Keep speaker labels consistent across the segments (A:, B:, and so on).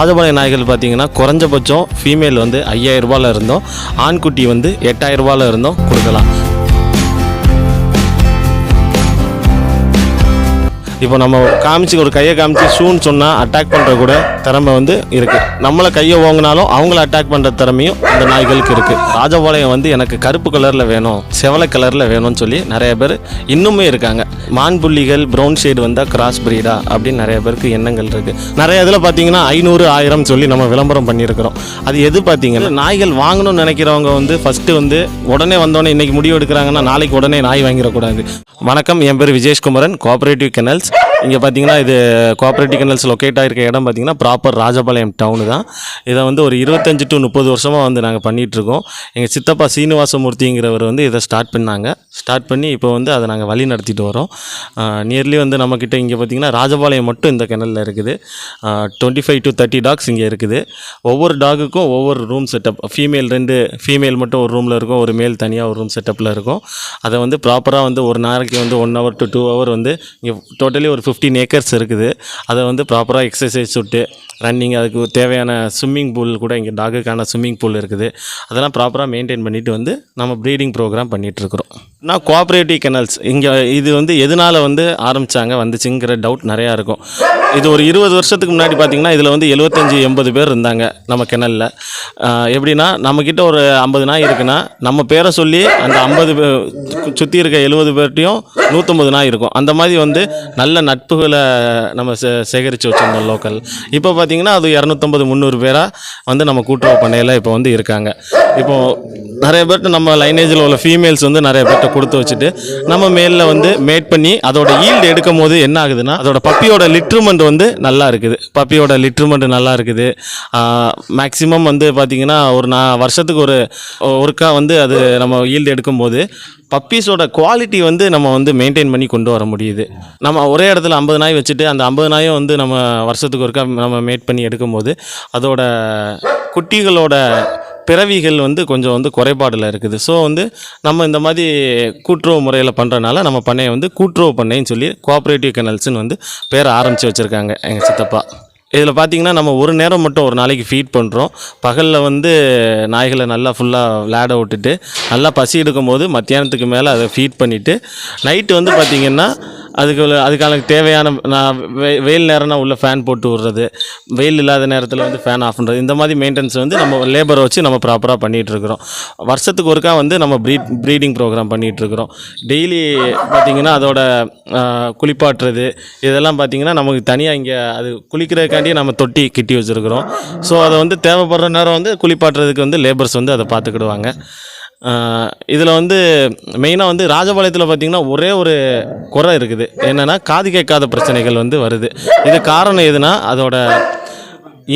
A: ராஜபாளைய நாய்கள் பார்த்தீங்கன்னா குறைஞ்சபட்சம் ஃபீமேல் வந்து ஐயாயிரம் ரூபாயில் இருந்தோம். ஆண்குட்டி வந்து எட்டாயிரம் ரூபாயில் இருந்தோம். கொடுக்கலாம். இப்போ நம்ம காமிச்சு ஒரு கையை காமிச்சு ஷூன்னு சொன்னால் அட்டாக் பண்ணுற கூட திறமை வந்து இருக்குது நம்மளை கையை ஓங்கினாலும் அவங்கள அட்டாக் பண்ணுற திறமையும் இந்த நாய்களுக்கு இருக்குது ராஜபாளையம் வந்து எனக்கு கருப்பு கலரில் வேணும் செவலை கலரில் வேணும்னு சொல்லி நிறைய பேர் இன்னுமே இருக்காங்க. மான் புள்ளிகள் ப்ரௌன் ஷேடு வந்தால் கிராஸ் பிரீடா அப்படின்னு நிறைய பேருக்கு எண்ணங்கள் இருக்குது நிறைய இதில் பார்த்தீங்கன்னா ஐநூறு ஆயிரம் சொல்லி நம்ம விளம்பரம் பண்ணியிருக்கிறோம். அது எது பார்த்தீங்கன்னா நாய்கள் வாங்கணும்னு நினைக்கிறவங்க வந்து ஃபஸ்ட்டு வந்து உடனே வந்தோடனே இன்றைக்கி முடிவு எடுக்கிறாங்கன்னா நாளைக்கு உடனே நாய் வாங்கிடக்கூடாது. வணக்கம் என் பேர் விஜேஷ்குமரன் கோஆபரேட்டிவ் கெனல்ஸ் இங்கே பார்த்தீங்கன்னா இது கோஆப்ரேட்டிவ் கெனல்ஸ் லொக்கேட் ஆகிருக்க இடம் பார்த்தீங்கன்னா ப்ராப்பர் ராஜபாளையம் டவுனு தான். இதை வந்து ஒரு இருபத்தஞ்சி டு முப்பது வருஷமாக வந்து நாங்கள் பண்ணிகிட்ருக்கோம் எங்கள் சித்தப்பா சீனிவாசமூர்த்திங்கிறவர் வந்து இதை ஸ்டார்ட் பண்ணாங்க. ஸ்டார்ட் பண்ணி இப்போ வந்து அதை நாங்கள் வழி நடத்திட்டு வரோம். நியர்லி வந்து நம்மக்கிட்ட இங்கே பார்த்தீங்கன்னா ராஜபாளையம் மட்டும் இந்த கிணலில் இருக்குது. Twenty five to thirty dogs இங்கே இருக்குது. ஒவ்வொரு டாகுக்கும் ஒவ்வொரு ரூம் செட்டப் ஃபீமேல் ரெண்டு ஃபீமேல் மட்டும் ஒரு ரூமில் இருக்கும். ஒரு மேல் தனியாக ஒரு ரூம் செட்டப்பில் இருக்கும். அதை வந்து ப்ராப்பராக வந்து ஒரு நாளைக்கு வந்து one hour to two hour வந்து இங்கே டோட்டலி ஒரு ஃபிஃப்டீன் ஏக்கர்ஸ் இருக்குது. அதை வந்து ப்ராப்பராக எக்ஸசைஸ் விட்டு ரன்னிங் அதுக்கு தேவையான ஸ்விம்மிங் பூல் கூட இங்கே டாகுக்கான ஸ்விம்மிங் பூல் இருக்குது. அதெல்லாம் ப்ராப்பராக மெயின்டைன் பண்ணிட்டு வந்து நம்ம ப்ரீடிங் ப்ரோக்ராம் பண்ணிகிட்ருக்குறோம் நான் கோஆப்ரேட்டிவ் கெனல்ஸ் இங்கே இது வந்து எதனால் வந்து ஆரம்பித்தாங்க வந்துச்சுங்கிற டவுட் நிறையா இருக்கும். இது ஒரு இருபது வருஷத்துக்கு முன்னாடி பார்த்திங்கன்னா இதில் வந்து எழுபத்தஞ்சி எண்பது பேர் இருந்தாங்க நம்ம கிணலில் எப்படின்னா நம்மக்கிட்ட ஒரு ஐம்பது நாய் இருக்குன்னா நம்ம பேரை சொல்லி அந்த ஐம்பது சுற்றி இருக்க எழுபது பேர்ட்டையும் நூற்றம்பது நாய் இருக்கும். அந்த மாதிரி வந்து நல்ல நட்புகளை நம்ம சே சேகரித்து வச்சுருந்தோம் லோக்கல் இப்போ பார்த்தீங்கன்னா அது இரநூத்தம்பது முந்நூறு பேராக வந்து நம்ம கூட்டுறவு பண்ணையில் இப்போ வந்து இருக்காங்க. இப்போது நிறைய பேர்ட்ட நம்ம லைனேஜில் உள்ள ஃபீமேல்ஸ் வந்து நிறைய பேர்ட்ட கொடுத்து வச்சுட்டு நம்ம மேலில் வந்து மேட் பண்ணி அதோட ஈல்டு எடுக்கும் போது என்ன ஆகுதுன்னா அதோட பப்பியோட லிட்ருமெண்ட் வந்து நல்லா இருக்குது. பப்பியோட லிட்ருமெண்ட் நல்லா இருக்குது. மேக்ஸிமம் வந்து பார்த்திங்கன்னா ஒரு நான் வருஷத்துக்கு ஒரு ஒருக்கா வந்து அது நம்ம ஈல்டு எடுக்கும்போது பப்பீஸோட குவாலிட்டி வந்து நம்ம வந்து மெயின்டைன் பண்ணி கொண்டு வர முடியுது. நம்ம ஒரே இடத்துல ஐம்பது நாய் வச்சுட்டு அந்த ஐம்பது நாயும் வந்து நம்ம வருஷத்துக்கு ஒருக்கா நம்ம மேட் பண்ணி எடுக்கும்போது அதோட குட்டிகளோட பிறவிகள் வந்து கொஞ்சம் வந்து குறைபாடில் இருக்குது. ஸோ வந்து நம்ம இந்த மாதிரி கூட்டுறவு முறையில் பண்ணுறனால நம்ம பண்ணையை வந்து கூட்டுறவு பண்ணைன்னு சொல்லி கோஆப்ரேட்டிவ் கெனல்ஸ்னு வந்து பேரை ஆரம்பித்து வச்சுருக்காங்க எங்கள் சித்தப்பா. இதில் பார்த்தீங்கன்னா நம்ம ஒரு நேரம் மட்டும் ஒரு நாளைக்கு ஃபீட் பண்ணுறோம் பகலில் வந்து நாய்களை நல்லா ஃபுல்லாக விளையாட விட்டுட்டு நல்லா பசி எடுக்கும்போது மத்தியானத்துக்கு மேலே அதை ஃபீட் பண்ணிவிட்டு நைட்டு வந்து பார்த்திங்கன்னா அதுக்கு அதுக்கான தேவையான நான் வெ வெயில் நேரம்னா உள்ள ஃபேன் போட்டு விட்றது. வெயில் இல்லாத நேரத்தில் வந்து ஃபேன் ஆஃப் பண்ணுறது இந்த மாதிரி மெயின்டெனன்ஸ் வந்து நம்ம லேபரை வச்சு நம்ம ப்ராப்பராக பண்ணிகிட்ருக்குறோம் வருஷத்துக்கு ஒருக்கா வந்து நம்ம ப்ரீட் ப்ரீடிங் ப்ரோக்ராம் பண்ணிகிட்ருக்குறோம் டெய்லி பார்த்திங்கன்னா அதோட குளிப்பாட்டுறது இதெல்லாம் பார்த்திங்கன்னா நமக்கு தனியாக இங்கே அது குளிக்கிறதுக்காண்டியே நம்ம தொட்டி கிட்டி வச்சுருக்குறோம். ஸோ அதை வந்து தேவைப்படுற நேரம் வந்து குளிப்பாட்டுறதுக்கு வந்து லேபர்ஸ் வந்து அதை பார்த்துக்கிடுவாங்க. இதில் வந்து மெயினாக வந்து ராஜபாளையத்தில் பார்த்திங்கன்னா ஒரே ஒரு குறை இருக்குது. என்னென்னா காது கேட்காத பிரச்சனைகள் வந்து வருது. இது காரணம் எதுனா அதோட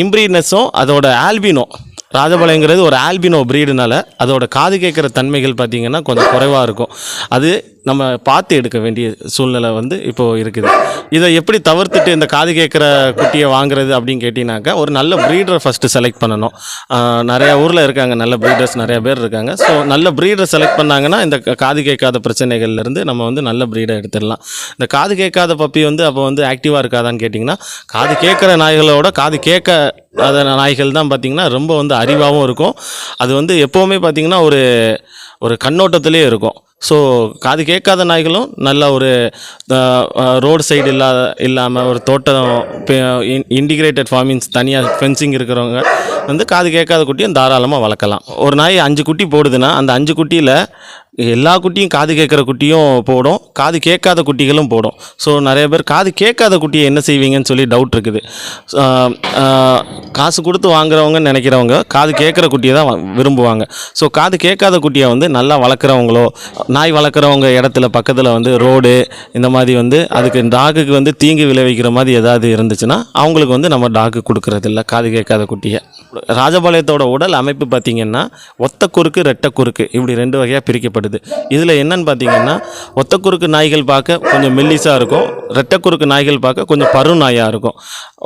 A: இம்ப்ரீட்னஸும் அதோட ஆல்பினோ. ராஜபாளையங்கிறது ஒரு ஆல்பினோ ப்ரீடுனால அதோட காது கேட்குற தன்மைகள் பார்த்திங்கன்னா கொஞ்சம் குறைவாக இருக்கும். அது நம்ம பார்த்து எடுக்க வேண்டிய சூழ்நிலை வந்து இப்போது இருக்குது. இதை எப்படி தவிர்த்துட்டு இந்த காது கேட்குற குட்டியை வாங்குறது அப்படின்னு கேட்டிங்கனாக்கா ஒரு நல்ல ப்ரீடரை ஃபஸ்ட்டு செலக்ட் பண்ணணும். நிறையா ஊரில் இருக்காங்க நல்ல ப்ரீடர்ஸ் நிறைய பேர் இருக்காங்க. ஸோ நல்ல ப்ரீடரை செலக்ட் பண்ணாங்கன்னா இந்த காது கேட்காத பிரச்சனைகள்லேருந்து நம்ம வந்து நல்ல ப்ரீடை எடுத்துடலாம். இந்த காது கேட்காத பப்பி வந்து அப்போ வந்து ஆக்டிவாக இருக்காதான்னு கேட்டிங்கன்னா காது கேட்குற நாய்களோட காது கேட்க அத நாய்கள் தான் பார்த்திங்கன்னா ரொம்ப வந்து அறிவாகவும் இருக்கும். அது வந்து எப்போவுமே பார்த்திங்கன்னா ஒரு ஒரு கண்ணோட்டத்திலே இருக்கும். ஸோ காது கேட்காத நாய்களும் நல்ல ஒரு ரோடு சைடு இல்லாத இல்லாமல் ஒரு தோட்டம் இன்டிகிரேட்டட் ஃபார்மிங்ஸ் தனியாக ஃபென்சிங் இருக்கிறவங்க. வந்து காது கேட்காத குட்டியும் தாராளமாக வளர்க்கலாம். ஒரு நாய் அஞ்சு குட்டி போடுதுன்னா அந்த அஞ்சு குட்டியில் எல்லா குட்டியும் காது கேட்குற குட்டியும் போடும் காது கேட்காத குட்டிகளும் போடும். ஸோ நிறைய பேர் காது கேட்காத குட்டியை என்ன செய்வீங்கன்னு சொல்லி டவுட் இருக்குது. காசு கொடுத்து வாங்குறவங்கன்னு நினைக்கிறவங்க காது கேட்குற குட்டியை தான் விரும்புவாங்க. ஸோ காது கேட்காத குட்டியை வந்து நல்லா வளர்க்குறவங்களோ நாய் வளர்க்குறவங்க இடத்துல பக்கத்தில் வந்து ரோடு இந்த மாதிரி வந்து அதுக்கு டாகுக்கு வந்து தீங்கு விளைவிக்கிற மாதிரி ஏதாவது இருந்துச்சுன்னா அவங்களுக்கு வந்து நம்ம டாக்கு கொடுக்குறதில்ல காது கேட்காத குட்டியை. ராஜபாளையத்தோட உடல் அமைப்பு பார்த்திங்கன்னா ஒத்த குறுக்கு ரெட்டை குறுக்கு இப்படி ரெண்டு வகையாக பிரிக்கப்படுது இதில் என்னன்னு பார்த்தீங்கன்னா ஒத்த குறுக்கு நாய்கள் பார்க்க கொஞ்சம் மெல்லிஸாக இருக்கும் ரெட்டை குறுக்கு நாய்கள் பார்க்க கொஞ்சம் பரு நாயாக இருக்கும்.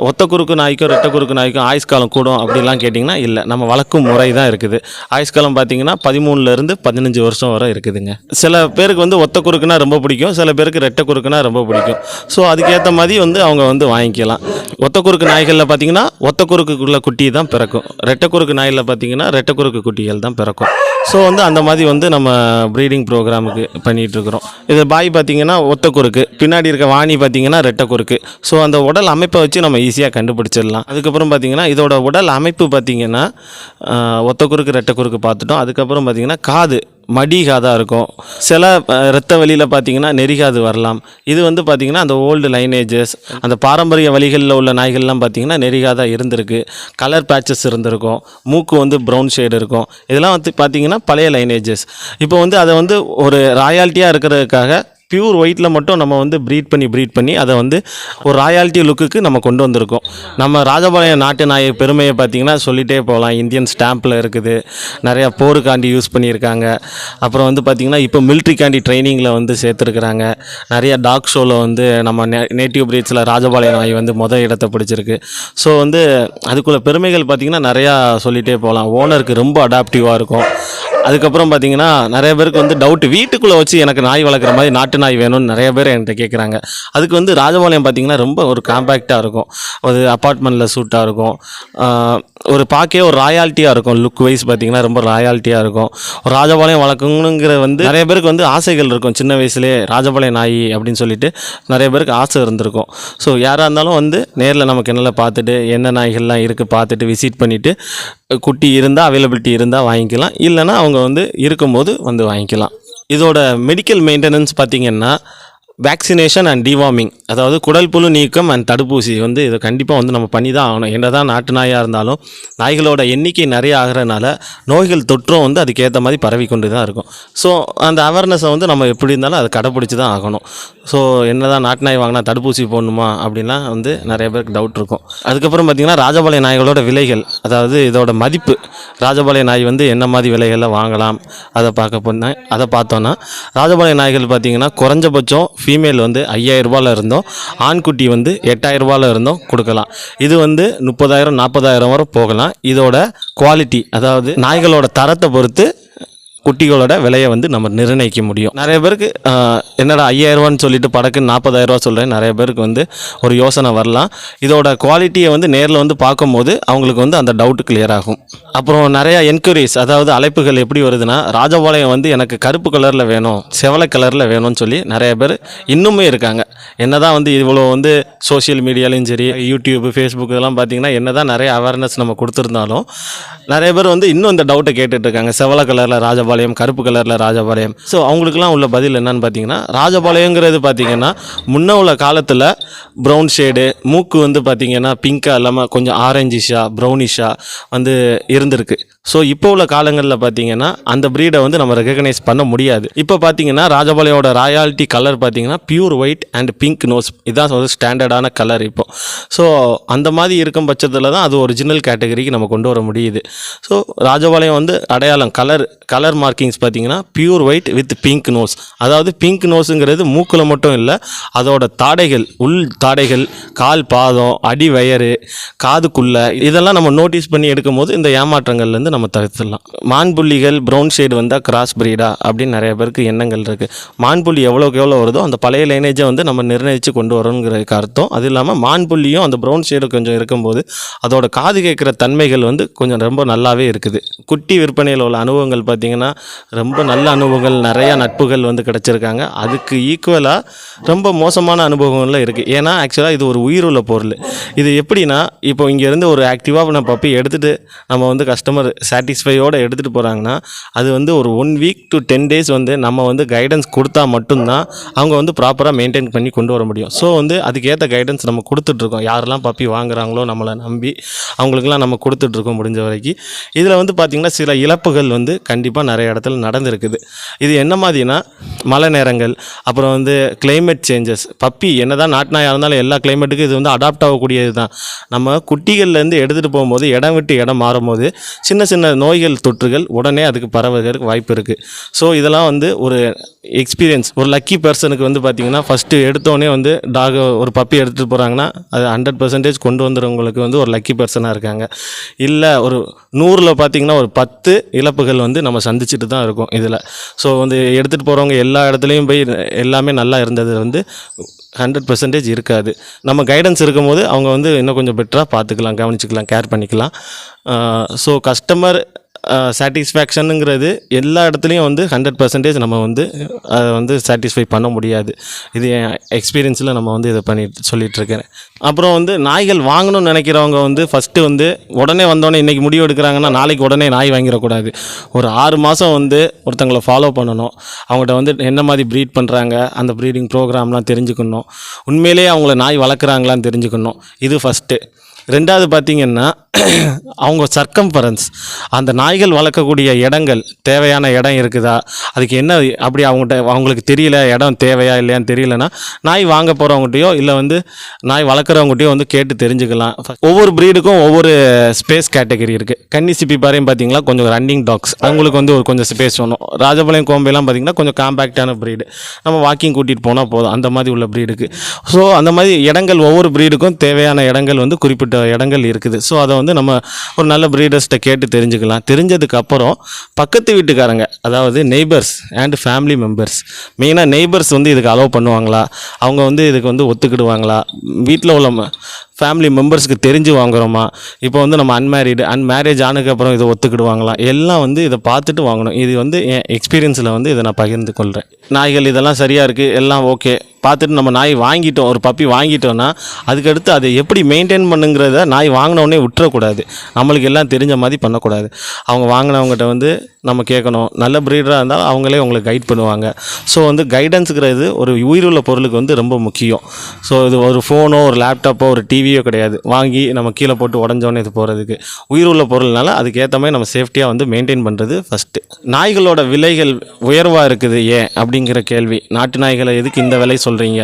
A: ஒத்த குறுக்கு நாய்க்கும் ரெட்டை குறுக்கு நாய்க்கும் ஆயுஷ்காலம் கூடும் அப்படிலாம் கேட்டிங்கன்னா இல்லை. நம்ம வளர்க்கும் முறை தான் இருக்குது. ஆயுஷ்காலம் பார்த்தீங்கன்னா பதிமூணுலேருந்து பதினஞ்சு வருஷம் வரை இருக்குதுங்க. சில பேருக்கு வந்து ஒத்த குறுக்குனா ரொம்ப பிடிக்கும் சில பேருக்கு ரெட்டை குறுக்குனா ரொம்ப பிடிக்கும். ஸோ அதுக்கேற்ற மாதிரி வந்து அவங்க வந்து வாங்கிக்கலாம். ஒத்த குறுக்கு நாய்களில் பார்த்தீங்கன்னா ஒத்த குறுக்குள்ள குட்டி தான் பிறக்கும். ரெட்டை குறுக்கு நாயில் பார்த்தீங்கன்னா ரெட்டை குறுக்கு குட்டிகள் தான் பிறக்கும். ஸோ வந்து அந்த மாதிரி வந்து நம்ம ப்ரீடிங் ப்ரோக்ராமுக்கு பண்ணிகிட்டு இருக்கிறோம். இது பாய் பார்த்தீங்கன்னா ஒத்த குறுக்கு பின்னாடி இருக்க வாணி பார்த்தீங்கன்னா ரெட்டை குறுக்கு ஸோ அந்த உடல் அமைப்பை வச்சு நம்ம ஈஸியாக கண்டுபிடிச்சிடலாம். அதுக்கப்புறம் பார்த்தீங்கன்னா இதோட உடல் அமைப்பு பார்த்தீங்கன்னா ஒத்த குறுக்கு ரெட்டை குறுக்கு பார்த்துட்டோம். அதுக்கப்புறம் பார்த்தீங்கன்னா காது. மடிகாதாக இருக்கும். சில இரத்த வழியில் பார்த்தீங்கன்னா நெறிகாது வரலாம். இது வந்து பார்த்திங்கன்னா அந்த ஓல்டு லைனேஜஸ் அந்த பாரம்பரிய வழிகளில் உள்ள நாய்கள்லாம் பார்த்தீங்கன்னா நெறிகாதாக இருந்திருக்கு. கலர் பேச்சஸ் இருந்திருக்கும். மூக்கு வந்து ப்ரௌன் ஷேடு இருக்கும். இதெல்லாம் வந்து பார்த்தீங்கன்னா பழைய லைனேஜஸ் இப்போ வந்து அதை வந்து ஒரு ராயாலிட்டியாக இருக்கிறதுக்காக பியூர் ஒயிட்டில் மட்டும் நம்ம வந்து ப்ரீட் பண்ணி ப்ரீட் பண்ணி அதை வந்து ஒரு ராயாலிட்டி லுக்குக்கு நம்ம கொண்டு வந்திருக்கோம். நம்ம ராஜபாளையம் நாட்டு நாய் பெருமையை பார்த்தீங்கன்னா சொல்லிகிட்டே போகலாம். இந்தியன் ஸ்டாம்பில் இருக்குது. நிறையா போருக்காண்டி யூஸ் பண்ணியிருக்காங்க. அப்புறம் வந்து பார்த்திங்கன்னா இப்போ மிலிட்ரிக்காண்டி ட்ரைனிங்கில் வந்து சேர்த்துருக்குறாங்க. நிறைய டாக் ஷோவில் வந்து நம்ம நே நேட்டிவ் பிரீட்ஸில் ராஜபாளையம் நாய் வந்து மொதல் இடத்தை பிடிச்சிருக்கு. ஸோ வந்து அதுக்குள்ள பெருமைகள் பார்த்திங்கன்னா நிறையா சொல்லிகிட்டே போகலாம். ஓனருக்கு ரொம்ப அடாப்டிவாக இருக்கும். அதுக்கப்புறம் பார்த்தீங்கன்னா நிறைய பேருக்கு வந்து டவுட் வீட்டுக்குள்ளே வச்சு எனக்கு நாய் வளர்க்குற மாதிரி நாட்டு நாய் வேணும்னு நிறைய பேர் என்கிட்ட கேட்குறாங்க அதுக்கு வந்து ராஜபாளையம் பார்த்தீங்கன்னா ரொம்ப ஒரு காம்பேக்டாக இருக்கும். ஒரு அப்பார்ட்மெண்ட்டில் சூட்டாக இருக்கும். ஒரு பார்க்கவே ஒரு ராயாலிட்டியாக இருக்கும். லுக் வைஸ் பார்த்தீங்கன்னா ரொம்ப ராயாலிட்டியாக இருக்கும். ஒரு ராஜபாளையம் வளர்க்கணுங்கிற வந்து நிறைய பேருக்கு வந்து ஆசைகள் இருக்கும். சின்ன வயசுலேயே ராஜபாளையம் நாய் அப்படின்னு சொல்லிட்டு நிறைய பேருக்கு ஆசை இருந்திருக்கும். ஸோ யாராக இருந்தாலும் வந்து நேரில் நமக்கு என்னெல்லாம் பார்த்துட்டு என்ன நாய்கள்லாம் இருக்குது பார்த்துட்டு விசிட் பண்ணிவிட்டு குட்டி இருந்தால் அவைலபிலிட்டி இருந்தால் வாங்கிக்கலாம். இல்லைன்னா அவங்க வந்து இருக்கும்போது வந்து வாங்கிக்கலாம். இதோட மெடிக்கல் மெயின்டெனன்ஸ் பார்த்திங்கன்னா வேக்சினேஷன் அண்ட் டிவார்மிங் அதாவது குடல் புழு நீக்கம் அண்ட் தடுப்பூசி வந்து இதை கண்டிப்பாக வந்து நம்ம பண்ணி தான் ஆகணும். என்ன தான் நாட்டு நாயாக இருந்தாலும் நாய்களோட எண்ணிக்கை நிறைய ஆகிறனால நோய்கள் தொற்றும் வந்து அதுக்கேற்ற மாதிரி பரவி கொண்டு தான் இருக்கும். ஸோ அந்த அவேர்னஸை வந்து நம்ம எப்படி இருந்தாலும் அதை கடைப்பிடிச்சி தான் ஆகணும். ஸோ என்ன தான் நாட்டு நாய் வாங்கினா தடுப்பூசி போடணுமா அப்படின்லாம் வந்து நிறைய பேருக்கு டவுட் இருக்கும். அதுக்கப்புறம் பார்த்திங்கன்னா ராஜபாளைய நாய்களோட விலைகள் அதாவது இதோட மதிப்பு. ராஜபாளைய நாய் வந்து என்ன மாதிரி விலைகளில் வாங்கலாம் அதை பார்க்க போனால் அதை பார்த்தோன்னா ராஜபாளைய நாய்கள் பார்த்திங்கன்னா குறைஞ்சபட்சம் ஃபீமேல் வந்து ஐயாயிரரூபாவில் இருந்தோம். ஆண்குட்டி வந்து எட்டாயிரரூபாவில் இருந்தோம். கொடுக்கலாம். இது வந்து முப்பதாயிரம் நாற்பதாயிரம் வரை போகலாம். இதோட குவாலிட்டி அதாவது நாய்களோட தரத்தை பொறுத்து குட்டிகளோட விலையை வந்து நம்ம நிர்ணயிக்க முடியும். நிறைய பேருக்கு என்னடா ஐயாயிரரூவான்னு சொல்லிட்டு படக்கு நாற்பதாயிரரூவா சொல்கிறேன் நிறைய பேருக்கு வந்து ஒரு யோசனை வரலாம். இதோட குவாலிட்டியை வந்து நேரில் வந்து பார்க்கும்போது அவங்களுக்கு வந்து அந்த டவுட் கிளியர் ஆகும். அப்புறம் நிறையா என்கொயரிஸ் அதாவது அழைப்புகள் எப்படி வருதுன்னா ராஜபாளையம் வந்து எனக்கு கருப்பு கலரில் வேணும் செவலை கலரில் வேணும்னு சொல்லி நிறைய பேர் இன்னுமே இருக்காங்க. என்ன தான் வந்து இவ்வளோ வந்து சோஷியல் மீடியாலையும் சரி யூடியூப் ஃபேஸ்புக் இதெல்லாம் பார்த்தீங்கன்னா என்னதான் நிறைய அவேர்னஸ் நம்ம கொடுத்துருந்தாலும் நிறைய பேர் வந்து இன்னும் இந்த டவுட்டை கேட்டுட்டு இருக்காங்க. செவலை கலரில் ராஜபாளையம் கருப்பு கலரில் ராஜபாளையம். ஸோ அவங்களுக்குலாம் உள்ள பதில் என்னன்னு பார்த்தீங்கன்னா ராஜபாளையங்கிறது பார்த்தீங்கன்னா முன்ன உள்ள காலத்தில் ப்ரௌன் ஷேடு மூக்கு வந்து பார்த்தீங்கன்னா பிங்காக இல்லாமல் கொஞ்சம் ஆரஞ்சிஷாக ப்ரௌனிஷாக வந்து இருந்திருக்கு. ஸோ இப்போ உள்ள காலங்களில் பார்த்தீங்கன்னா அந்த ப்ரீடை வந்து நம்ம ரெகக்னைஸ் பண்ண முடியாது. இப்போ பார்த்தீங்கன்னா ராஜபாளையோட ராயாலிட்டி கலர் பார்த்தீங்கன்னா pure white and pink nose இதுதான் ஒரு ஸ்டாண்டர்டான கலர் இப்போ. ஸோ அந்த மாதிரி இருக்கும் பட்சத்தில் தான் அது ஒரிஜினல் கேட்டகரிக்கு நம்ம கொண்டு வர முடியுது. ஸோ ராஜபாளையம் வந்து அடையாளம் கலர் கலர் மார்க்கிங்ஸ் பார்த்தீங்கன்னா pure white with pink nose அதாவது பிங்க் நோஸுங்கிறது மூக்கில் மட்டும் இல்லை அதோட தாடைகள் உள் தாடைகள் கால் பாதம் அடி வயறு காதுக்குள்ளே இதெல்லாம் நம்ம நோட்டீஸ் பண்ணி எடுக்கும்போது இந்த ஏமாற்றங்கள்லேருந்து நம்ம தவிர்த்துடலாம். மான்புள்ளிகள் ப்ரௌன் ஷேடு வந்தால் கிராஸ் பிரீடா அப்படின்னு நிறைய பேருக்கு எண்ணங்கள் இருக்குது மான்புள்ளி எவ்வளோக்கு எவ்வளோ வருதோ அந்த பழைய லைனேஜை வந்து நம்ம நிர்ணயித்து கொண்டு வரோங்கிறதுக்கு அர்த்தம். அது இல்லாமல் மான்புள்ளியும் அந்த ப்ரௌன் ஷேடு கொஞ்சம் இருக்கும்போது அதோட காது கேட்குற தன்மைகள் வந்து கொஞ்சம் ரொம்ப நல்லாவே இருக்குது. குட்டி விற்பனையில் உள்ள அனுபவங்கள் பார்த்திங்கன்னா ரொம்ப நல்ல அனுபவங்கள் நிறையா நட்புகள் வந்து கிடச்சிருக்காங்க. அதுக்கு ஈக்குவலாக ரொம்ப மோசமான அனுபவங்கள்லாம் இருக்குது ஏன்னா ஆக்சுவலாக இது ஒரு உயிருள்ள பொருள். இது எப்படின்னா இப்போ இங்கேருந்து ஒரு ஆக்டிவாக நம்ம பப்பி எடுத்துகிட்டு நம்ம வந்து கஸ்டமர் சாட்டிஸ்ஃபையோடு எடுத்துகிட்டு போகிறாங்கன்னா அது வந்து ஒரு one week to ten days வந்து நம்ம வந்து கைடன்ஸ் கொடுத்தா மட்டும்தான் அவங்க வந்து ப்ராப்பராக மெயின்டைன் பண்ணி கொண்டு வர முடியும். ஸோ வந்து அதுக்கேற்ற கைடன்ஸ் நம்ம கொடுத்துட்ருக்கோம். யாரெல்லாம் பப்பி வாங்குறாங்களோ நம்மளை நம்பி அவங்களுக்குலாம் நம்ம கொடுத்துட்ருக்கோம் முடிஞ்ச வரைக்கும். இதில் வந்து பார்த்திங்கன்னா சில இழப்புகள் வந்து கண்டிப்பாக நிறைய இடத்துல நடந்திருக்குது. இது என்ன மாதிரினா மழை நேரங்கள் அப்புறம் வந்து கிளைமேட் சேஞ்சஸ் பப்பி என்ன தான் நாட்டினா இருந்தாலும் எல்லா கிளைமேட்டுக்கும் இது வந்து அடாப்ட் ஆகக்கூடியது தான் நம்ம குட்டிகள்லேருந்து எடுத்துகிட்டு போகும்போது இடம் விட்டு இடம் மாறும்போது சின்ன சின்ன நோய்கள் தொற்றுகள் உடனே அதுக்கு பரவுகிறதுக்கு வாய்ப்பு இருக்குது ஸோ இதெல்லாம் வந்து ஒரு எக்ஸ்பீரியன்ஸ் ஒரு லக்கி பர்சனுக்கு வந்து பார்த்திங்கன்னா ஃபஸ்ட்டு எடுத்தோடனே வந்து டாக் ஒரு பப்பி எடுத்துகிட்டு போகிறாங்கன்னா அது ஹண்ட்ரட் பர்சன்டேஜ் கொண்டு வந்துடுறவங்களுக்கு வந்து ஒரு லக்கி பர்சனாக இருக்காங்க. இல்லை ஒரு நூறில் பார்த்தீங்கன்னா ஒரு பத்து இழப்புகள் வந்து நம்ம சந்திச்சுட்டு தான் இருக்கோம் இதில். ஸோ வந்து எடுத்துகிட்டு போகிறவங்க எல்லா இடத்துலையும் போய் எல்லாமே நல்லா இருந்தது வந்து ஹண்ட்ரட் பர்சன்டேஜ் இருக்காது. நம்ம கைடன்ஸ் இருக்கும்போது அவங்க வந்து இன்னும் கொஞ்சம் பெட்டராக பார்த்துக்கலாம் கவனிச்சிக்கலாம் கேர் பண்ணிக்கலாம். ஸோ கஸ்டமர் சாட்டிஸ்ஃபேக்ஷனுங்கிறது எல்லா இடத்துலையும் வந்து ஹண்ட்ரட் பர்சன்டேஜ் நம்ம வந்து அதை வந்து சாட்டிஸ்ஃபை பண்ண முடியாது. இது என் எக்ஸ்பீரியன்ஸில் நம்ம வந்து இதை பண்ணிட்டு சொல்லிகிட்ருக்கிறேன் அப்புறம் வந்து நாய்கள் வாங்கணும்னு நினைக்கிறவங்க வந்து ஃபஸ்ட்டு வந்து உடனே வந்தோடனே இன்றைக்கி முடிவு எடுக்கிறாங்கன்னா நாளைக்கு உடனே நாய் வாங்கிடக்கூடாது. ஒரு ஆறு மாதம் வந்து ஒருத்தங்களை ஃபாலோ பண்ணணும். அவங்கள்ட்ட வந்து என்ன மாதிரி ப்ரீட் பண்ணுறாங்க அந்த ப்ரீடிங் ப்ரோக்ராம்லாம் தெரிஞ்சுக்கணும். உண்மையிலேயே அவங்கள நாய் வளர்க்குறாங்களான்னு தெரிஞ்சுக்கணும். இது ஃபஸ்ட்டு ரெண்டாவது பார்த்திங்கன்னா அவங்க சர்க்கம்பரன்ஸ் அந்த நாய்கள் வளர்க்கக்கூடிய இடங்கள் தேவையான இடம் இருக்குதா? அதுக்கு என்ன அப்படி அவங்ககிட்ட அவங்களுக்கு தெரியல இடம் தேவையா இல்லையான்னு தெரியலனா நாய் வாங்க போகிறவங்ககிட்டயோ இல்லை வந்து நாய் வளர்க்குறவங்ககிட்டயோ வந்து கேட்டு தெரிஞ்சுக்கலாம். ஒவ்வொரு ப்ரீடுக்கும் ஒவ்வொரு ஸ்பேஸ் கேட்டகரி இருக்குது கன்னி சிப்பி பாறையும் பார்த்தீங்களா? கொஞ்சம் ரன்னிங் டாக்ஸ் அவங்களுக்கு வந்து ஒரு கொஞ்சம் ஸ்பேஸ் வேணும். ராஜபாளையம் கோம்பையெல்லாம் பார்த்திங்கன்னா கொஞ்சம் காம்பேக்டான ப்ரீடு நம்ம வாக்கிங் கூட்டிகிட்டு போனால் போதும். அந்த மாதிரி உள்ள ப்ரீடுக்கு ஸோ அந்த மாதிரி இடங்கள் ஒவ்வொரு ப்ரீடுக்கும் தேவையான இடங்கள் வந்து குறிப்பிட்ட இடங்கள் இருக்குது. ஸோ அதை வந்து நம்ம ஒரு நல்ல ப்ரீடர்ஸ்கிட்ட கேட்டு தெரிஞ்சுக்கலாம். தெரிஞ்சதுக்கப்புறம் பக்கத்து வீட்டுக்காரங்க அதாவது நெய்பர்ஸ் அண்ட் ஃபேமிலி மெம்பர்ஸ் மெயினாக நெய்பர்ஸ் வந்து இதுக்கு அலோவ் பண்ணுவாங்களா? அவங்க வந்து இதுக்கு வந்து ஒத்துக்கிடுவாங்களா? வீட்டில் உள்ள ஃபேமிலி மெம்பர்ஸ்க்கு தெரிஞ்சு வாங்குறோமா? இப்போ வந்து நம்ம அன்மேரிடு அன்மேரேஜ் ஆனதுக்கப்புறம் இதை ஒத்துக்கிடுவாங்களா? எல்லாம் வந்து இதை பார்த்துட்டு வாங்கணும். இது வந்து என் எக்ஸ்பீரியன்ஸில் வந்து இதை நான் பகிர்ந்து கொள்கிறேன் நாய்கள் இதெல்லாம் சரியாக இருக்குது எல்லாம் ஓகே பார்த்துட்டு நம்ம நாய் வாங்கிட்டோம் ஒரு பப்பி வாங்கிட்டோன்னா அதுக்கடுத்து அதை எப்படி மெயின்டைன் பண்ணுங்கிறத நாய் வாங்கினோடனே விட்டுறக்கூடாது. நம்மளுக்கு எல்லாம் தெரிஞ்ச மாதிரி பண்ணக்கூடாது. அவங்க வாங்கினவங்ககிட்ட வந்து நம்ம கேட்கணும். நல்ல ப்ரீடராக இருந்தால் அவங்களே உங்களுக்கு கைட் பண்ணுவாங்க. ஸோ வந்து கைடன்ஸுங்கிறது ஒரு உயிருள்ள பொருளுக்கு வந்து ரொம்ப முக்கியம். ஸோ இது ஒரு ஃபோனோ ஒரு லேப்டாப்போ ஒரு டிவியோ கிடையாது. வாங்கி நம்ம கீழே போட்டு உடஞ்சோன்னே இது போகிறதுக்கு உயிருள்ள பொருள்னால அதுக்கேற்ற மாதிரி நம்ம சேஃப்டியாக வந்து மெயின்டைன் பண்ணுறது ஃபஸ்ட்டு நாய்களோட விலைகள் உயர்வாக இருக்குது ஏன்? அப்படிங்கிற கேள்வி. நாட்டு நாய்களை எதுக்கு இந்த விலை சொல்கிறீங்க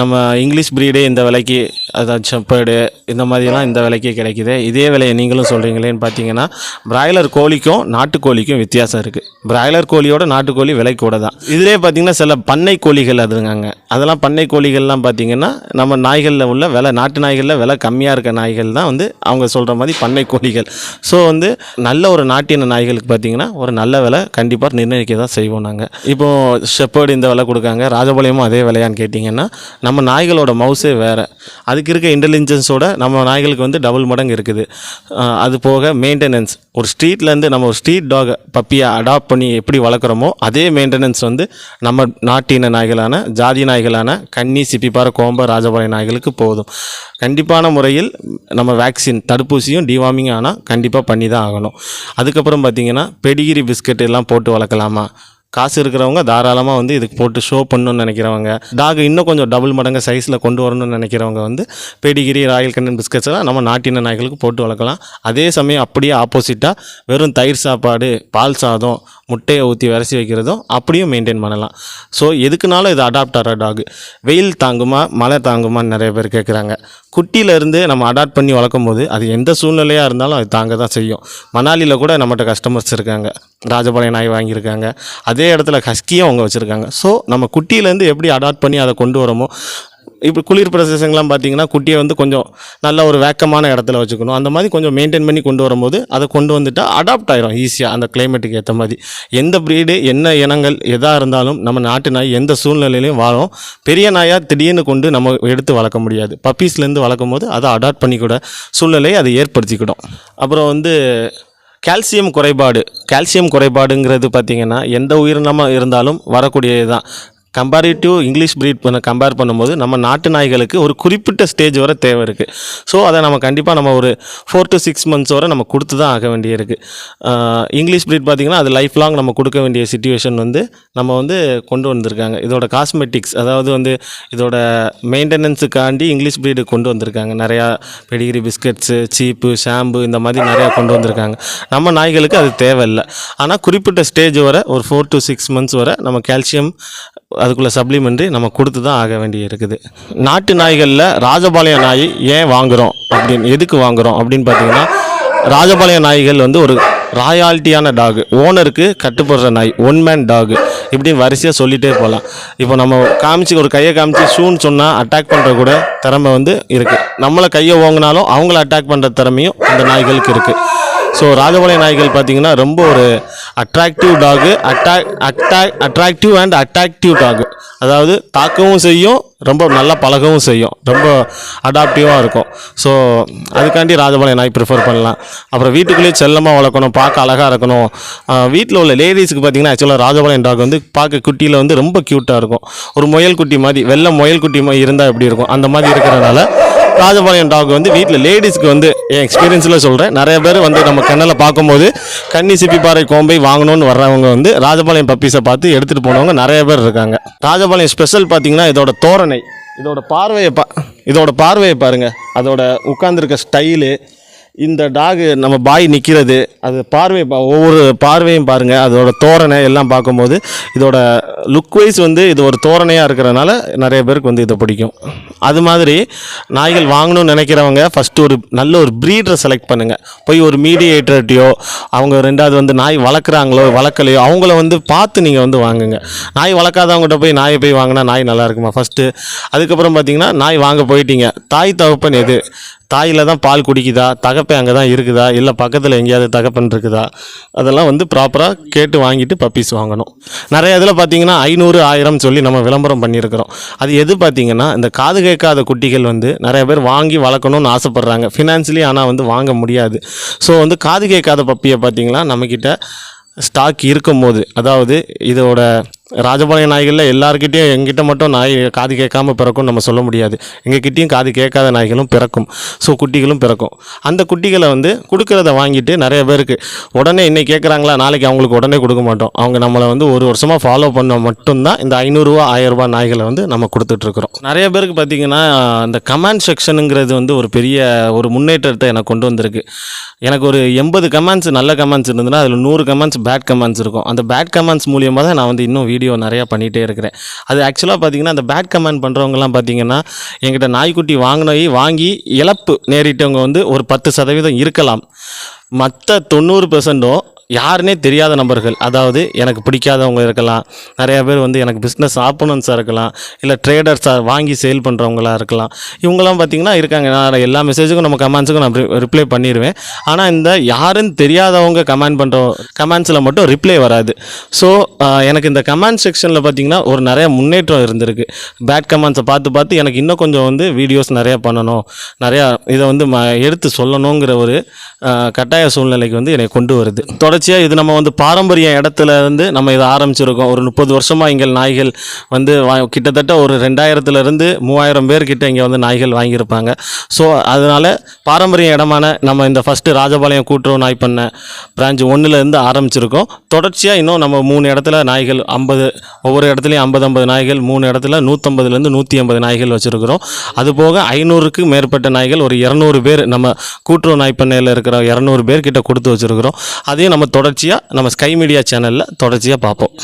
A: நம்ம இங்கிலீஷ் ப்ரீடே இந்த விலைக்கு அதாவது செப்பேடு இந்த மாதிரிலாம் இந்த விலைக்கு கிடைக்குது. இதே விலையை நீங்களும் சொல்கிறீங்களேன்னு பார்த்தீங்கன்னா பிராய்லர் கோழிக்கும் நாட்டுக்கோழிக்கும் வித்தியாசம் இருக்குது பிராய்லர் கோழியோட நாட்டுக்கோழி விலை கூட தான். இதிலே பார்த்தீங்கன்னா சில பண்ணை கோழிகள் அதுங்காங்க. அதெல்லாம் பண்ணை கோழிகள்லாம் பார்த்தீங்கன்னா நம்ம நாய்களில் உள்ள விலை நாட்டு நாய்களில் விலை கம்மியாக இருக்க நாய்கள் தான் வந்து அவங்க சொல்கிற மாதிரி பண்ணை கோழிகள். ஸோ வந்து நல்ல ஒரு நாட்டின நாய்களுக்கு பார்த்தீங்கன்னா ஒரு நல்ல விலை கண்டிப்பாக நிர்ணயிக்க தான் செய்வோம் நாங்கள் இப்போது ஷெப்பர்டு இந்த விலை கொடுக்காங்க ராஜபாளையமும் அதே விலையான்னு கேட்டிங்கன்னா நம்ம நாய்களோட மவுஸே வேறு. அதுக்கு இருக்க இன்டெலிஜென்ஸோட நம்ம நாய்களுக்கு வந்து டபுள் மடங்கு இருக்குது. அது போக மெயின்டெனன்ஸ் ஒரு ஸ்ட்ரீட்லேருந்து நம்ம ஒரு ஸ்ட்ரீட் டாகை பப்பியை அடாப்ட் பண்ணி எப்படி வளர்க்குறோமோ அதே மெயின்டெனன்ஸ் வந்து நம்ம நாட்டின நாய்களான ஜாதி நாய்களான கன்னி சிப்பிப்பார கோம்ப ராஜபாளைய நாய்களுக்கு போதும். கண்டிப்பான முறையில் நம்ம வேக்சின் தடுப்பூசியும் டிவார்மிங் ஆனால் கண்டிப்பாக பண்ணி தான் ஆகணும். அதுக்கப்புறம் பார்த்திங்கன்னா பெடிகிரி பிஸ்கட் எல்லாம் போட்டு வளர்க்கலாமா? காசு இருக்கிறவங்க தாராளமாக வந்து இதுக்கு போட்டு ஷோ பண்ணணும்னு நினைக்கிறவங்க. டாக் இன்னும் கொஞ்சம் டபுள் மடங்கு சைஸில் கொண்டு வரணும்னு நினைக்கிறவங்க வந்து பெடிகிரி ராயல் கண்ணன் பிஸ்கட்ஸ் எல்லாம் நம்ம நாட்டின நாய்களுக்கு போட்டு வளர்க்கலாம். அதே சமயம் அப்படியே ஆப்போசிட்டாக வெறும் தயிர் சாப்பாடு பால் சாதம் முட்டையை ஊற்றி விரசி வைக்கிறதும் அப்படியும் மெயின்டைன் பண்ணலாம். ஸோ எதுக்குனாலும் இது அடாப்ட் ஆகிற டாக் வெயில் தாங்குமா மழை தாங்குமான்னு நிறைய பேர் கேட்குறாங்க குட்டியிலேருந்து நம்ம அடாப்ட் பண்ணி வளர்க்கும் போது அது எந்த சூழ்நிலையாக இருந்தாலும் அது தாங்க தான் செய்யும். மணாலியில் கூட நம்மகிட்ட கஸ்டமர்ஸ் இருக்காங்க. ராஜபாளைய நாய் வாங்கியிருக்காங்க. அதே இடத்துல ஹஸ்கியும் அவங்க வச்சுருக்காங்க. ஸோ நம்ம குட்டியிலேருந்து எப்படி அடாப்ட் பண்ணி அதை கொண்டு வரோமோ இப்போ குளிர் பிரதேசங்கள்லாம் பார்த்தீங்கன்னா குட்டியை வந்து கொஞ்சம் நல்ல ஒரு வேக்கமான இடத்துல வச்சுக்கணும். அந்த மாதிரி கொஞ்சம் மெயின்டைன் பண்ணி கொண்டு வரும்போது அதை கொண்டு வந்துட்டால் அடாப்ட் ஆயிரும் ஈஸியாக அந்த கிளைமேட்டுக்கு ஏற்ற மாதிரி. எந்த ப்ரீடு என்ன இனங்கள் எதாக இருந்தாலும் நம்ம நாட்டு நாய் எந்த சூழ்நிலையிலையும் வாழும். பெரிய நாயாக திடீர்னு கொண்டு நம்ம எடுத்து வளர்க்க முடியாது. பப்பீஸ்லேருந்து வளர்க்கும் போது அதை அடாப்ட் பண்ணிக்கூட சூழ்நிலையை அதை ஏற்படுத்திக்கிடும். அப்புறம் வந்து கால்சியம் குறைபாடு. கால்சியம் குறைபாடுங்கிறது பார்த்திங்கன்னா எந்த உயிரினமாக இருந்தாலும் வரக்கூடியது தான் கம்பேரிட்டிவ் இங்கிலீஷ் ப்ரீட் பண்ண கம்பேர் பண்ணும்போது நம்ம நாட்டு நாய்களுக்கு ஒரு குறிப்பிட்ட ஸ்டேஜ் வரை தேவை இருக்குது ஸோ அதை நம்ம கண்டிப்பாக நம்ம ஒரு ஃபோர் டு சிக்ஸ் மந்த்ஸ் வரை நம்ம கொடுத்து தான் ஆக வேண்டியிருக்கு. இங்கிலீஷ் ப்ரீட் பார்த்திங்கன்னா அது லைஃப் லாங் நம்ம கொடுக்க வேண்டிய சுச்சுவேஷன் வந்து நம்ம வந்து கொண்டு வந்திருக்காங்க. இதோட காஸ்மெட்டிக்ஸ் அதாவது வந்து இதோட மெயின்டெனன்ஸுக்காண்டி இங்கிலீஷ் ப்ரீடு கொண்டு வந்திருக்காங்க. நிறையா பெடிகிரி பிஸ்கட்ஸு சீப்பு ஷாம்பு இந்த மாதிரி நிறையா கொண்டு வந்திருக்காங்க. நம்ம நாய்களுக்கு அது தேவையில்லை. ஆனால் குறிப்பிட்ட ஸ்டேஜ் வரை ஒரு ஃபோர் டு சிக்ஸ் மந்த்ஸ் வரை நம்ம கால்சியம் அதுக்குள்ளே சப்ளிமெண்ட்ரி நம்ம கொடுத்து தான் ஆக வேண்டி இருக்குது நாட்டு நாய்களில் ராஜபாளையம் நாய் ஏன் வாங்குகிறோம் அப்படின்னு எதுக்கு வாங்குகிறோம் அப்படின்னு பார்த்தீங்கன்னா ராஜபாளையம் நாய்கள் வந்து ஒரு ராயாலிட்டியான டாக். ஓனருக்கு கட்டுப்படுற நாய் ஒன் மேன் டாகு. இப்படின்னு வரிசையாக சொல்லிகிட்டே போகலாம் இப்போ நம்ம காமிச்சு ஒரு கையை காமிச்சு ஷூன்னு சொன்னால் அட்டாக் பண்ணுற கூட திறமை வந்து இருக்குது நம்மளை கையை ஓங்கினாலும் அவங்கள அட்டாக் பண்ணுற திறமையும் அந்த நாய்களுக்கு இருக்குது ஸோ ராஜபாளைய நாய்கள் பார்த்தீங்கன்னா ரொம்ப ஒரு attractive dog attack attack attractive and attractive dog அதாவது தாக்கவும் செய்யும் ரொம்ப நல்லா பழகவும் செய்யும். ரொம்ப அடாப்டிவாக இருக்கும். ஸோ அதுக்காண்டி ராஜபாளைய நாய் ப்ரிஃபர் பண்ணலாம். அப்புறம் வீட்டுக்குள்ளேயே செல்லமாக வளர்க்கணும் பார்க்க அழகாக இருக்கணும். வீட்டில் உள்ள லேடிஸுக்கு பார்த்தீங்கன்னா ஆக்சுவலாக ராஜபாளையம் டாக் வந்து பார்க்க குட்டியில் வந்து ரொம்ப க்யூட்டாக இருக்கும். ஒரு முயல் குட்டி மாதிரி வெள்ளை முயல் குட்டி மாதிரி இருந்தால் எப்படி இருக்கும்? அந்த மாதிரி இருக்கிறனால ராஜபாளையம் டாக் வந்து வீட்டில் லேடிஸ்க்கு வந்து என் எக்ஸ்பீரியன்ஸில் சொல்கிறேன் நிறைய பேர் வந்து நம்ம கண்ணில் பார்க்கும்போது கன்னி சிப்பிப்பாறை கோம்பை வாங்கணும்னு வர்றவங்க வந்து ராஜபாளையம் பப்பீஸை பார்த்து எடுத்துகிட்டு போனவங்க நிறைய பேர் இருக்காங்க. ராஜபாளையம் ஸ்பெஷல் பார்த்தீங்கன்னா இதோட தோரணை இதோட பார்வையை பா இதோட பார்வையை பாருங்கள் அதோட உட்காந்துருக்க ஸ்டைலு இந்த டாகு நம்ம பாய் நிற்கிறது அது பார்வை பா- ஒவ்வொரு பார்வையும் பாருங்கள் அதோட தோரணை எல்லாம் பார்க்கும்போது இதோட லுக் வைஸ் வந்து இது ஒரு தோரணையாக இருக்கிறனால நிறைய பேருக்கு வந்து இதை பிடிக்கும். அது மாதிரி நாய்கள் வாங்கணும்னு நினைக்கிறவங்க ஃபஸ்ட்டு ஒரு நல்ல ஒரு ப்ரீடரை செலக்ட் பண்ணுங்கள் போய் ஒரு மீடியேட்டர்ட்டையோ அவங்க ரெண்டாவது வந்து நாய் வளர்க்குறாங்களோ வளர்க்கலையோ அவங்கள வந்து பார்த்து நீங்கள் வந்து வாங்குங்க. நாய் வளர்க்காதவங்ககிட்ட போய் நாயை போய் வாங்கினா நாய் நல்லா இருக்குமா? ஃபஸ்ட்டு அதுக்கப்புறம் பார்த்தீங்கன்னா நாய் வாங்க போயிட்டீங்க. தாய் தகப்பன் எது? தாயில் தான் பால் குடிக்குதா? தகப்பை அங்கே தான் இருக்குதா? இல்லை பக்கத்தில் எங்கேயாவது தகப்பன் இருக்குதா? அதெல்லாம் வந்து ப்ராப்பராக கேட்டு வாங்கிட்டு பப்பீஸ் வாங்கணும். நிறைய இதில் பார்த்தீங்கன்னா ஐநூறு ஆயிரம் சொல்லி நம்ம விளம்பரம் பண்ணியிருக்கிறோம். அது எது பார்த்தீங்கன்னா இந்த காது கேட்காத குட்டிகள் வந்து நிறைய பேர் வாங்கி வளர்க்கணும்னு ஆசைப்பட்றாங்க. ஃபினான்ஷியலி ஆனால் வந்து வாங்க முடியாது. ஸோ வந்து காது கேட்காத பப்பியை பார்த்தீங்கன்னா நம்மக்கிட்ட ஸ்டாக் இருக்கும்போது அதாவது இதோட ராஜபாளையம் நாய்களில் எல்லாருக்கிட்டையும் எங்கிட்ட மட்டும் நாய் காது கேட்காம பிறக்கும் நம்ம சொல்ல முடியாது. எங்ககிட்டயும் காது கேட்காத நாய்களும் பிறக்கும். ஸோ குட்டிகளும் பிறக்கும். அந்த குட்டிகளை வந்து கொடுக்கறத வாங்கிட்டு நிறைய பேருக்கு உடனே இன்னைக்கு கேட்குறாங்களா? நாளைக்கு அவங்களுக்கு உடனே கொடுக்க மாட்டோம். அவங்க நம்மளை வந்து ஒரு வருஷமாக ஃபாலோ பண்ண மட்டும்தான் இந்த ஐநூறுரூவா ஆயிரரூபா நாய்களை வந்து நம்ம கொடுத்துட்ருக்குறோம். நிறைய பேருக்கு பார்த்தீங்கன்னா இந்த கமெண்ட் செக்ஷனுங்கிறது வந்து ஒரு பெரிய ஒரு முன்னேற்றத்தை எனக்கு கொண்டு வந்திருக்கு. எனக்கு ஒரு எண்பது கமெண்ட்ஸ் நல்ல கமெண்ட்ஸ் இருந்ததுன்னா அதில் நூறு கமெண்ட்ஸ் பேட் கமெண்ட்ஸ் இருக்கும். அந்த பேட் கமெண்ட்ஸ் மூலியமாக தான் நான் வந்து இன்னும் வீடியோ நிறையா பண்ணிகிட்டே இருக்கிறேன். அது ஆக்சுவலாக பார்த்தீங்கன்னா அந்த பேட் கமெண்ட் பண்ணுறவங்கலாம் பார்த்தீங்கன்னா என்கிட்ட நாய்க்குட்டி வாங்கினோய் வாங்கி இழப்பு நேரிட்டவங்க வந்து ஒரு பத்து சதவீதம் இருக்கலாம். மற்ற தொண்ணூறு பெர்சன்ட்டும் யாருனே தெரியாத நபர்கள் அதாவது எனக்கு பிடிக்காதவங்க இருக்கலாம் நிறையா பேர் வந்து எனக்கு பிஸ்னஸ் ஆப்போனன்ஸாக இருக்கலாம் இல்லை ட்ரேடர்ஸாக வாங்கி சேல் பண்ணுறவங்களா இருக்கலாம். இவங்கெல்லாம் பார்த்தீங்கன்னா இருக்காங்க. நான் எல்லா மெசேஜுக்கும் நம்ம கமெண்ட்ஸுக்கும் நான் ரிப்ளை பண்ணிடுவேன் ஆனால் இந்த யாருன்னு தெரியாதவங்க கமெண்ட் பண்ணுற கமெண்ட்ஸில் மட்டும் ரிப்ளை வராது. ஸோ எனக்கு இந்த கமெண்ட் செக்ஷனில் பார்த்தீங்கன்னா ஒரு நிறைய முன்னேற்றம் இருந்திருக்கு. பேட் கமெண்ட்ஸை பார்த்து பார்த்து எனக்கு இன்னும் கொஞ்சம் வந்து வீடியோஸ் நிறையா பண்ணணும் நிறையா இதை வந்து ம எடுத்து சொல்லணுங்கிற ஒரு கட்டாய சூழ்நிலைக்கு வந்து என்னை கொண்டு வருது. தொடர்ச்சியாக இது நம்ம வந்து பாரம்பரிய இடத்துல இருந்து நம்ம இதை ஆரம்பிச்சிருக்கோம். ஒரு முப்பது வருஷமாக இங்கே நாய்கள் வந்து வா கிட்டத்தட்ட ஒரு ரெண்டாயிரத்துலேருந்து மூவாயிரம் பேர்கிட்ட இங்கே வந்து நாய்கள் வாங்கியிருப்பாங்க. ஸோ அதனால் பாரம்பரிய இடமான நம்ம இந்த ஃபஸ்ட்டு ராஜபாளையம் கூட்டுறவு நாய் பண்ண பிரான்ச் ஒன்றுலேருந்து ஆரம்பிச்சிருக்கோம். தொடர்ச்சியாக இன்னும் நம்ம மூணு இடத்துல நாய்கள் ஐம்பது ஒவ்வொரு இடத்துலையும் ஐம்பது ஐம்பது நாய்கள் மூணு இடத்துல நூற்றம்பதுலேருந்து நூற்றி ஐம்பது நாய்கள் வச்சுருக்கிறோம். அது போக ஐநூறுக்கு மேற்பட்ட நாய்கள் ஒரு இரநூறு பேர் நம்ம கூட்டுறவு நாய் பண்ணையில் இருக்கிற இரநூறு பேர்கிட்ட கொடுத்து வச்சுருக்கிறோம். அதையும் நம்ம தொடர்ச்சியாக நம்ம ஸ்கை மீடியா சேனலில் தொடர்ச்சியாக பார்ப்போம்.